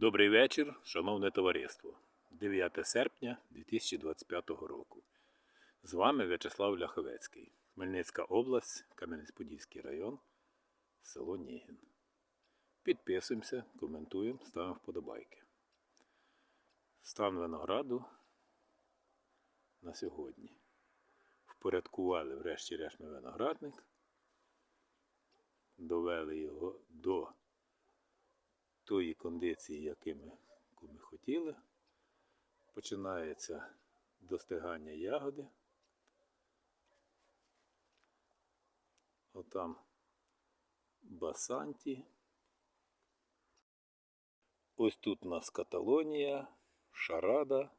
Добрий вечір, шановне товариство. 9 серпня 2025 року. З вами В'ячеслав Ляховецький, Хмельницька область, Кам'янець-Подільський район, село Нігін. Підписуємося, коментуємо, ставимо вподобайки. Стан винограду на сьогодні. Впорядкували врешті-решт виноградник, довели його до тої кондиції, яку ми, яку ми хотіли. Починається достигання ягоди. Отам басанті. Ось тут у нас Каталонія, Шарада.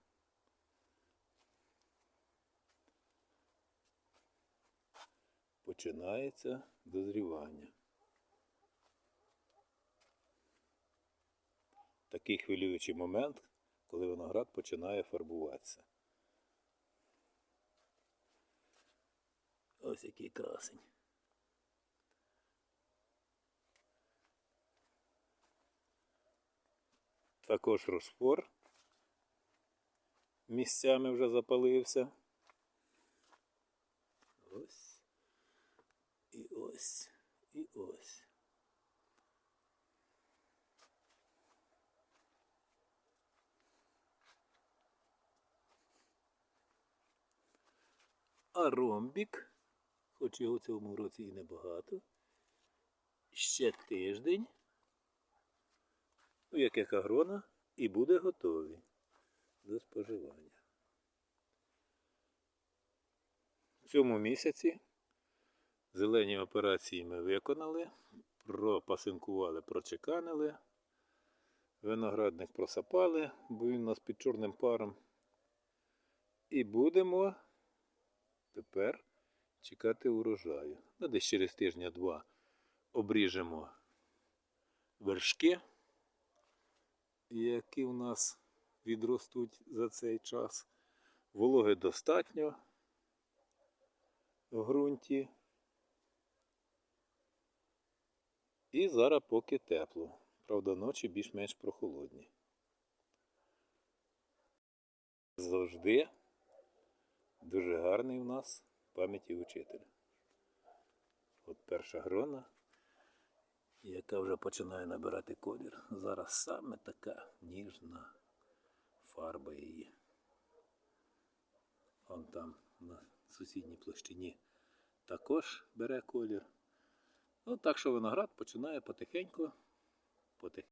Починається дозрівання. Такий хвилюючий момент, коли виноград починає фарбуватися. Ось який красень. Також розпор місцями вже запалився. Ось. І ось. І ось. А ромбік, хоч його цьому році і небагато, ще тиждень, ну як яка грона, і буде готовий до споживання. В цьому місяці зелені операції ми виконали, пропасинкували, прочеканили, виноградник просапали, бо він у нас під чорним паром. І будемо тепер чекати урожаю. Ну, десь через тижня-два обріжемо вершки, які в нас відростуть за цей час. Вологи достатньо в ґрунті. І зараз поки тепло. Правда, ночі більш-менш прохолодні. Завжди Дуже гарний у нас пам'яті учитель. От перша грона, яка вже починає набирати колір. Зараз саме така ніжна фарба її. Вон там на сусідній площині також бере колір. От так що виноград починає потихеньку, потихеньку